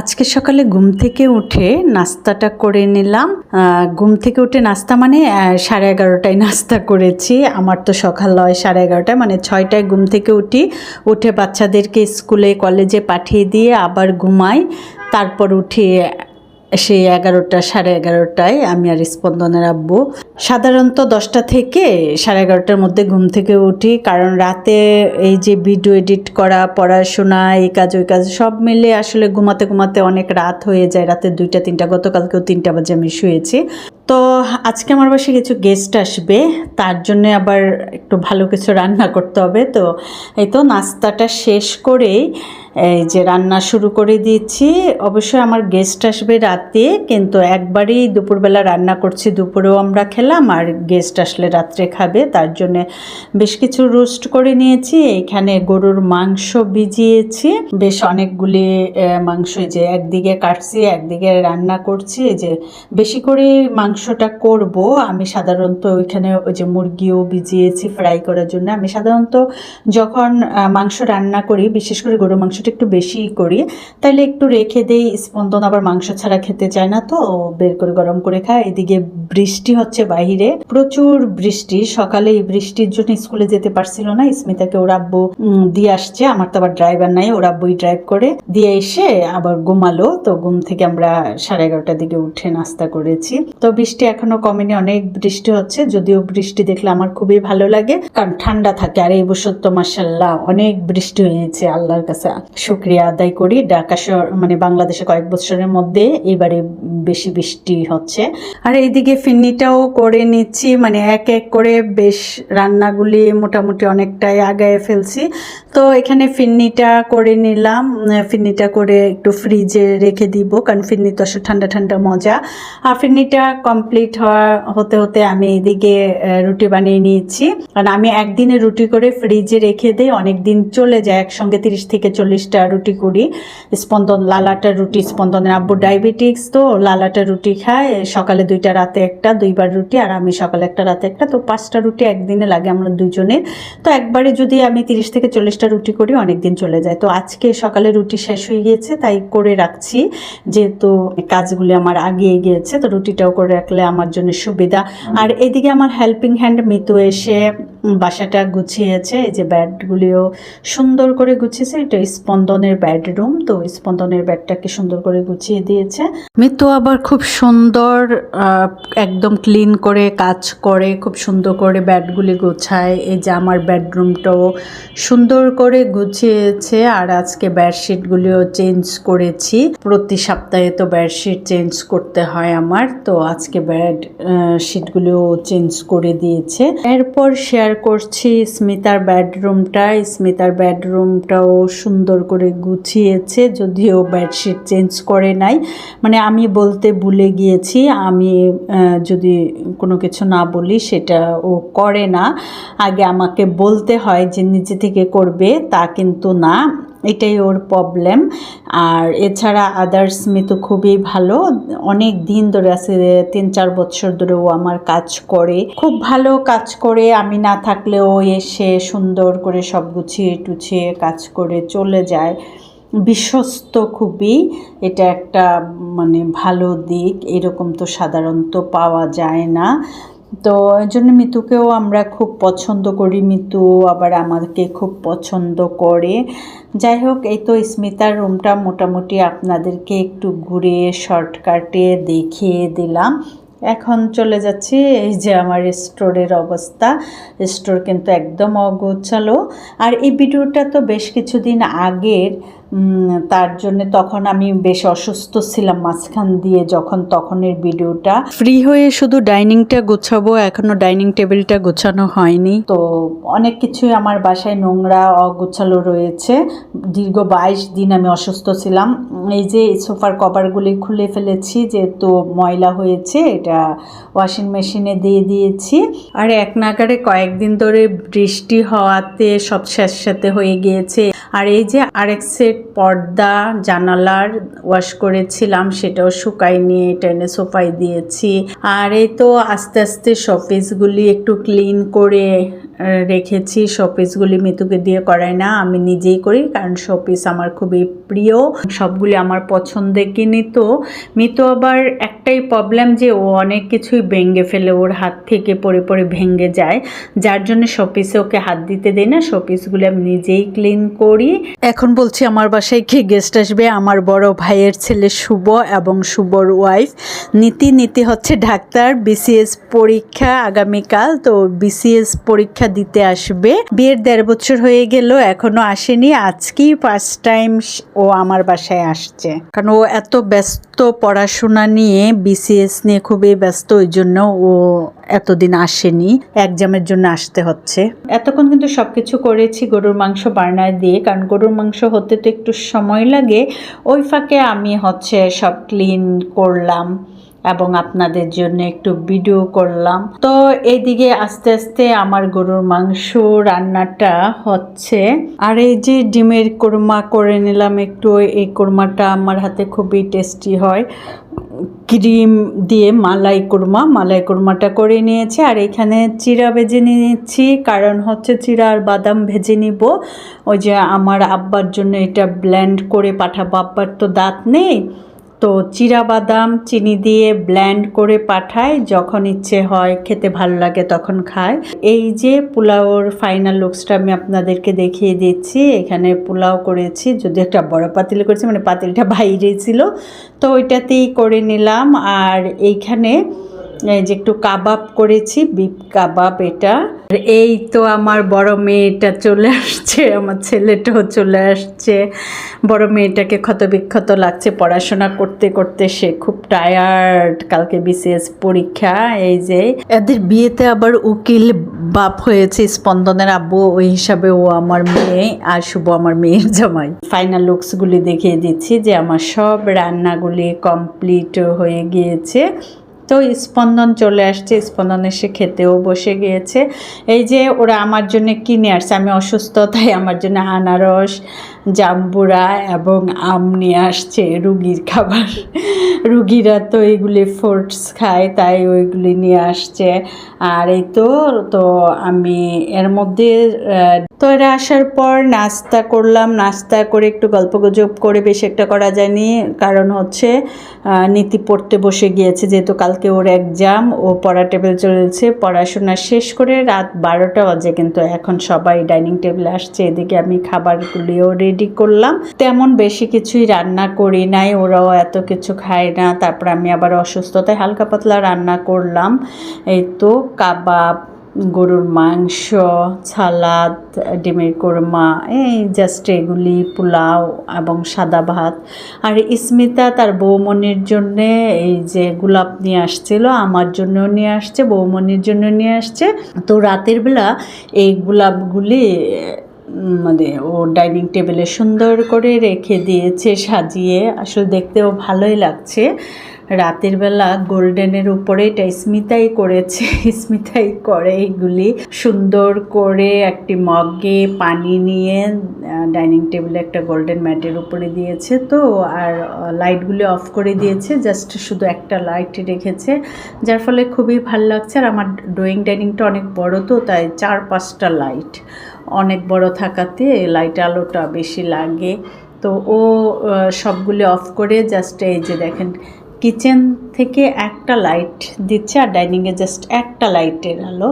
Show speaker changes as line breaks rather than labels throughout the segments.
আজকে সকালে ঘুম থেকে উঠে নাস্তাটা করে নিলাম। ঘুম থেকে উঠে নাস্তা মানে সাড়ে এগারোটায় নাস্তা করেছি। আমার তো সকাল নয়, সাড়ে এগারোটায় মানে ছয়টায় ঘুম থেকে উঠি। উঠে বাচ্চাদেরকে স্কুলে, কলেজে পাঠিয়ে দিয়ে আবার ঘুমাই। তারপর উঠি সেই এগারোটা, সাড়ে এগারোটায় আমি আর স্পন্দনে আব্বু সাধারণত দশটা থেকে সাড়ে এগারোটার মধ্যে ঘুম থেকে উঠি। কারণ রাতে এই যে ভিডিও এডিট করা, পড়াশোনা, এই কাজ, ওই কাজ সব মিলে আসলে ঘুমাতে ঘুমাতে অনেক রাত হয়ে যায়। রাতে দুইটা, তিনটা, গতকালকেও তিনটা বাজে আমি শুয়েছি। তো আজকে আমার বাসায় কিছু গেস্ট আসবে, তার জন্য আবার একটু ভালো কিছু রান্না করতে হবে। তো এই তো নাস্তাটা শেষ করেই এই যে রান্না শুরু করে দিয়েছি। অবশ্যই আমার গেস্ট আসবে রাতে, কিন্তু একবারই দুপুরবেলা রান্না করছি, দুপুরেও আমরা খেলাম, আর গেস্ট আসলে রাত্রে খাবে। তার জন্য বেশ কিছু রোস্ট করে নিয়েছি, এখানে গরুর মাংস ভিজিয়েছি। বেশ অনেকগুলি মাংস যে একদিকে কাটছি, একদিকে রান্না করছি যে বেশি করে মাংসটা করব, আমি সাধারণত ওইখানে ওই যে মুরগিও ভিজিয়েছি ফ্রাই করার জন্য। আমি সাধারণত যখন মাংস রান্না করি, বিশেষ করে গরু মাংসটা একটু বেশিই করি, তাহলে একটু রেখে দেই, স্পন্দন আবার মাংস ছাড়া খেতে চায় না তো, বের করে গরম করে খায়। এদিকে বৃষ্টি হচ্ছে বাইরে প্রচুর বৃষ্টি, সকালে এই বৃষ্টির জন্য স্কুলে যেতে পারছিল না, স্মিতাকে ওর আব্বু দিয়ে আসছে, আমার তো আবার ড্রাইভার নাই, ওর আব্বুই ড্রাইভ করে, দিয়ে এসে আবার ঘুমালো, তো ঘুম থেকে আমরা সাড়ে এগারোটার দিকে উঠে নাস্তা করেছি। তো বৃষ্টি এখনও কমেনি, অনেক বৃষ্টি হচ্ছে। যদিও বৃষ্টি দেখলে আমার খুবই ভালো লাগে, কারণ ঠান্ডা থাকে। আর এই বছর তো মাসাল্লাহ অনেক বৃষ্টি হয়েছে, আল্লাহর কাছে শুক্রিয়া আদায় করি। ঢাকা শহর মানে বাংলাদেশে কয়েক বছরের মধ্যে এবারে বেশি বৃষ্টি হচ্ছে। আর এইদিকে ফিন্নিটাও করে নিচ্ছি মানে এক এক করে বেশ রান্নাগুলি মোটামুটি অনেকটাই আগায় ফেলছি। তো এখানে ফিন্নিটা করে নিলাম, ফিন্নিটা করে একটু ফ্রিজে রেখে দিব, কারণ ফিন্নি তো আসলে ঠান্ডা ঠান্ডা মজা। আর ফিন্নিটা কমপ্লিট হওয়া হতে হতে আমি এদিকে রুটি বানিয়ে নিয়েছি। কারণ আমি একদিনে রুটি করে ফ্রিজে রেখে দিই অনেক দিন চলে যায়। একসঙ্গে তিরিশ থেকে চল্লিশটা রুটি করি। স্পন্দন, লালাটা রুটি স্পন্দনের আব্বু ডায়াবেটিক্স তো, লালাটা রুটি খায়। সকালে দুইটা, রাতে একটা, দুইবার রুটি, আর আমি সকালে একটা, রাতে একটা। তো পাঁচটা রুটি একদিনে লাগে আমরা দুজনে তো একবারে যদি আমি তিরিশ থেকে চল্লিশটা রুটি করি অনেক দিন চলে যায়। তো আজকে সকালে রুটি শেষ হয়ে গিয়েছে, তাই করে রাখছি। যেহেতু কাজগুলি আমার আগিয়ে গিয়েছে, তো রুটিটাও করে রাখলে আমার জন্য সুবিধা। আর এদিকে আমার হেল্পিং হ্যান্ড মিতু এসে বাসাটা গুছিয়েছে। এই যে ব্যাডগুলিও সুন্দর করে গুছিয়েছে। এটা স্পন্দনের বেডরুম তো স্পন্দনের ব্যাডটাকে সুন্দর করে গুছিয়ে দিয়েছে। মিতু আবার খুব সুন্দর একদম ক্লিন করে কাজ করে, খুব সুন্দর করে ব্যাডগুলি গোছায়। এই যে আমার বেডরুমটাও সুন্দর করে গুছিয়েছে। আর আজকে বেডশিটগুলিও চেঞ্জ করেছি। প্রতি সপ্তাহে তো বেডশিট চেঞ্জ করতে হয় আমার। তো আজকে বেড শিটগুলিও চেঞ্জ করে দিয়েছে। এরপর শেয়ার করছি স্মিতার বেডরুমটা স্মিতার বেডরুমটাও সুন্দর করে গুছিয়েছে, যদিও বেডশিট চেঞ্জ করে নাই। মানে আমি বলতে ভুলে গিয়েছি, আমি যদি কোনো কিছু না বলি সেটা ও করে না। আগে আমাকে বলতে হয় যে নিজে থেকে করবে, তা কিন্তু না। এটাই ওর প্রবলেম আর এছাড়া আদার্স মিতু খুবই ভালো। অনেক দিন ধরে আছে, তিন চার বছর ধরে ও আমার কাজ করে। খুব ভালো কাজ করে, আমি না থাকলেও এসে সুন্দর করে সব গুছিয়ে টুছিয়ে কাজ করে চলে যায়। বিশ্বস্ত খুবই, এটা একটা মানে ভালো দিক। এরকম তো সাধারণত পাওয়া যায় না। তো এই জন্য মিতুকেও আমরা খুব পছন্দ করি। মিতু আবার আমাকে খুব পছন্দ করে। যাই হোক, এই তো স্মিতার রুমটা মোটামুটি আপনাদেরকে একটু ঘুরে শর্টকাটে দেখিয়ে দিলাম। এখন চলে যাচ্ছি এই যে আমার স্টোরের অবস্থা। স্টোর কিন্তু একদম অগোছালো। আর এই ভিডিওটা তো বেশ কিছুদিন আগের। তার জন্য তখন আমি বেশ অসুস্থ ছিলাম মাঝখান দিয়ে যখন তখনের ভিডিওটা। ফ্রি হয়ে শুধু ডাইনিংটা গোছাবো এখনও ডাইনিং টেবিলটা গোছানো হয়নি। তো অনেক কিছুই আমার বাসায় নোংরা অগোছালো রয়েছে। দীর্ঘ বাইশ দিন আমি অসুস্থ ছিলাম। এই যে সোফার কভারগুলি খুলে ফেলেছি যেহেতু ময়লা হয়েছে এটা ওয়াশিং মেশিনে দিয়ে দিয়েছি। আর এক নাগারে কয়েকদিন ধরে বৃষ্টি হওয়াতে সব স্যাঁতস্যাঁতে হয়ে গিয়েছে। আর এই যে আরেক সেট পর্দা, জানালার ওয়াশ করেছিলাম, সেটাও শুকাই নিয়ে টেনে সোফায় দিয়েছি। আর এই তো আস্তে আস্তে শপিসগুলি একটু ক্লিন করে রেখেছি শোপিসগুলি মিতুকে দিয়ে করাই না, আমি নিজেই করি কারণ শোপিস আমার খুবই প্রিয়। সবগুলি আমার পছন্দের কিনি তো মিতু আবার একটাই প্রবলেম যে ও অনেক কিছুই ভেঙে ফেলে, ওর হাত থেকে পড়ে পড়ে ভেঙে যায়। যার জন্য শোপিসে ওকে হাত দিতে দেয় না শোপিসগুলি আমি নিজেই ক্লিন করি। এখন বলছি আমার বাসায় কি গেস্ট আসবে? আমার বড় ভাইয়ের ছেলে শুভ এবং শুভর ওয়াইফ নীতি নীতি হচ্ছে ডাক্তার বিসিএস পরীক্ষা আগামীকাল, তো বিসিএস পরীক্ষা দিতে আসবে। বিয়ের দেড় বছর হয়ে গেল এখনও আসেনি। আজকেই ফার্স্ট টাইম ও আমার বাসায় আসছে। কারণ ও এত ব্যস্ত পড়াশোনা নিয়ে বিসিএস নিয়ে খুবই ব্যস্ত, ওই জন্য ও এতদিন আসেনি। এক্সামের জন্য আসতে হচ্ছে। এতক্ষণ কিন্তু সবকিছু করেছি গরুর মাংস বার্নায় দিয়ে। কারণ গরুর মাংস হতে তো একটু সময় লাগে। ওই ফাঁকে আমি হচ্ছে সব ক্লিন করলাম। এবং আপনাদের জন্য একটু ভিডিও করলাম। তো এইদিকে আস্তে আস্তে আমার গরুর মাংস রান্নাটা হচ্ছে। আর এই যে ডিমের কোরমা করে নিলাম একটু, এই কোরমাটা আমার হাতে খুবই টেস্টি হয়। ক্রিম দিয়ে মালাই কোরমা, মালাই কোরমাটা করে নিয়েছি। আর এখানে চিরা ভেজে নিয়েছি, কারণ হচ্ছে চিরা আর বাদাম ভেজে নিব। ওই যে আমার আব্বার জন্য এটা ব্লেন্ড করে পাঠাবো। আব্বার তো দাঁত নেই। তো চিরা বাদাম চিনি দিয়ে ব্ল্যান্ড করে পাঠায়, যখন ইচ্ছে হয় খেতে ভালো লাগে তখন খায়। এই যে পোলাওর ফাইনাল লুকসটা আমি আপনাদেরকে দেখিয়ে দিচ্ছি, এখানে পোলাও করেছি, যদি একটা বড় পাতিল করেছি মানে পাতিলটা বাইরে ছিল, তো ওইটাতেই করে নিলাম। আর এইখানে এই যে একটু কাবাব করেছি, বিপ কাবাব এটা। এই তো আমার বড় মেয়েটা চলে আসছে, আমার ছেলেটাও চলে আসছে। বড় মেয়েটাকে ক্ষতবিক্ষত লাগছে পড়াশোনা করতে করতে, সে খুব টায়ার্ড কালকে বিসিএস পরীক্ষা, এই যে। এদের বিয়েতে আবার উকিল বাপ হয়েছে স্পন্দনের আব্বু, ওই হিসাবে ও আমার মেয়ে আর শুভ আমার মেয়ের জামাই। ফাইনাল লুকসগুলি দেখিয়ে দিচ্ছি যে আমার সব রান্নাগুলি কমপ্লিট হয়ে গিয়েছে। তো স্পন্দন চলে আসছে, স্পন্দন এসে খেতেও বসে গিয়েছে। এই যে ওরা আমার জন্য কিনে আসছে আমি অসুস্থ, তাই আমার জন্য আনারস জাম্বুরা এবং আম নিয়ে আসছে রুগীর খাবার। রুগীরা তো এগুলি ফ্রুটস খায়, তাই ওইগুলি নিয়ে আসছে। আর এই তো তো আমি এর মধ্যে তো এরা আসার পর নাস্তা করলাম। নাস্তা করে একটু গল্প গুজব করে বেশ একটা করা যায়নি। কারণ হচ্ছে নীতি পড়তে বসে গিয়েছে, যেহেতু কালকে ওর এক্সাম ও পড়া টেবিল চলেছে পড়াশোনা শেষ করে রাত বারোটা বাজে, কিন্তু এখন সবাই ডাইনিং টেবিলে আসছে। এদিকে আমি খাবারগুলিও রেডি করলাম। তেমন বেশি কিছুই রান্না করি নাই, ওরাও এত কিছু খায় না, তারপর আমি আবার অসুস্থতায় হালকা পাতলা রান্না করলাম। এই তো কাবাব, গরুর মাংস, সালাদ, ডিমের কোরমা, এই জাস্ট এগুলি, পোলাও এবং সাদা ভাত। আর স্মিতা তার বৌমনির জন্যে এই যে গোলাপ নিয়ে আসছিল, আমার জন্যও নিয়ে আসছে, বৌমনির জন্য নিয়ে আসছে। তো রাতের বেলা এই গোলাপগুলি মানে ও ডাইনিং টেবিলে সুন্দর করে রেখে দিয়েছে, সাজিয়ে। আসলে দেখতেও ভালোই লাগছে। রাতের বেলা গোল্ডেনের উপরে এটা স্মিতাই করেছে, স্মিতাই করে এইগুলি সুন্দর করে একটি মগে পানি নিয়ে ডাইনিং টেবিলে একটা গোল্ডেন ম্যাটের উপরে দিয়েছে তো, আর লাইটগুলি অফ করে দিয়েছে, জাস্ট শুধু একটা লাইট রেখেছে, যার ফলে খুবই ভালো লাগছে। আর আমার ড্রয়িং ডাইনিংটা অনেক বড় তো, তাই চার পাঁচটা লাইট। অনেক বড় থাকাতে লাইট আলোটা বেশি লাগে। তো ও সবগুলি অফ করে জাস্ট এই যে দেখেন কিচেন থেকে একটা লাইট দিচ্ছে আর ডাইনিংয়ে জাস্ট একটা লাইটের আলো।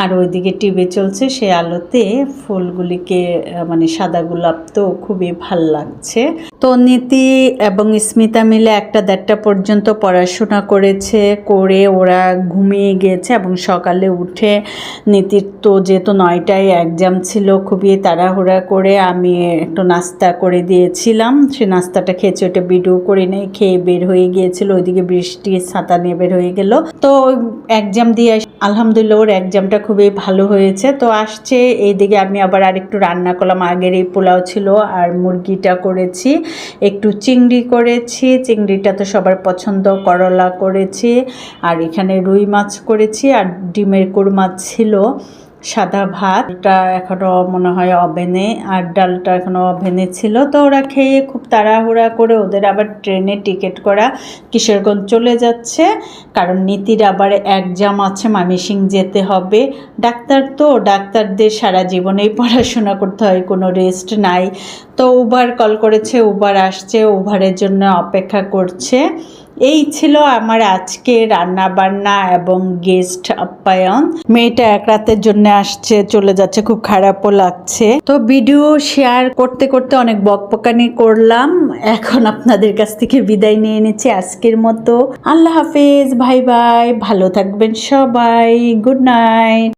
আর ওইদিকে টিভি চলছে, সেই আলোতে ফুলগুলিকে মানে সাদা গোলাপ তো খুবই ভালো লাগছে। তো নীতি এবং স্মিতা মিলে একটা দেড়টা পর্যন্ত পড়াশোনা করেছে, করে ওরা ঘুমিয়ে গিয়েছে এবং সকালে উঠে নীতির তো যেহেতু নয়টায় এক্সাম ছিল, খুবই তাড়াহুড়া করে আমি একটু নাস্তা করে দিয়েছিলাম। সে নাস্তাটা খেয়েছে ওটা ভিডিও করে নেই খেয়ে বের হয়ে গিয়েছিল। ওইদিকে বৃষ্টি ছাতা নিয়ে বের হয়ে গেল। তো এক্সাম দিয়ে আলহামদুলিল্লাহ ওর এক্সামটা খুবই ভালো হয়েছে। তো আসছে, এইদিকে আমি আবার আরেকটু রান্না করলাম। আগের এই পোলাও ছিল আর মুরগিটা করেছি, একটু চিংড়ি করেছি। চিংড়িটা তো সবার পছন্দ, করলা করেছি। আর এখানে রুই মাছ করেছি আর ডিমের কোরমা ছিল। সাদা ভাতটা এখনও মনে হয় ওভেনে, আর ডালটা এখনও ওভেনে ছিল। তো ওরা খেয়ে খুব তাড়াহুড়া করে ওদের আবার ট্রেনে টিকিট করা কিশোরগঞ্জ চলে যাচ্ছে। কারণ নীতির আবার একজাম আছে মামিসিং যেতে হবে। ডাক্তার তো, ডাক্তারদের সারা জীবনেই পড়াশোনা করতে হয়, কোনো রেস্ট নাই। তো উবার কল করেছে উবার আসছে উবারের জন্য অপেক্ষা করছে। এই ছিল আমার আজকে রান্না বান্না এবং গেস্ট আপ্যায়ন। মেয়েটা এক রাতের জন্য আসছে, চলে যাচ্ছে, খুব খারাপও লাগছে। তো ভিডিও শেয়ার করতে করতে অনেক বকবকানি করলাম। এখন আপনাদের কাছ থেকে বিদায় নিয়ে নিচ্ছি আজকের মতো। আল্লাহ হাফেজ ভাই ভাই ভালো থাকবেন সবাই গুড নাইট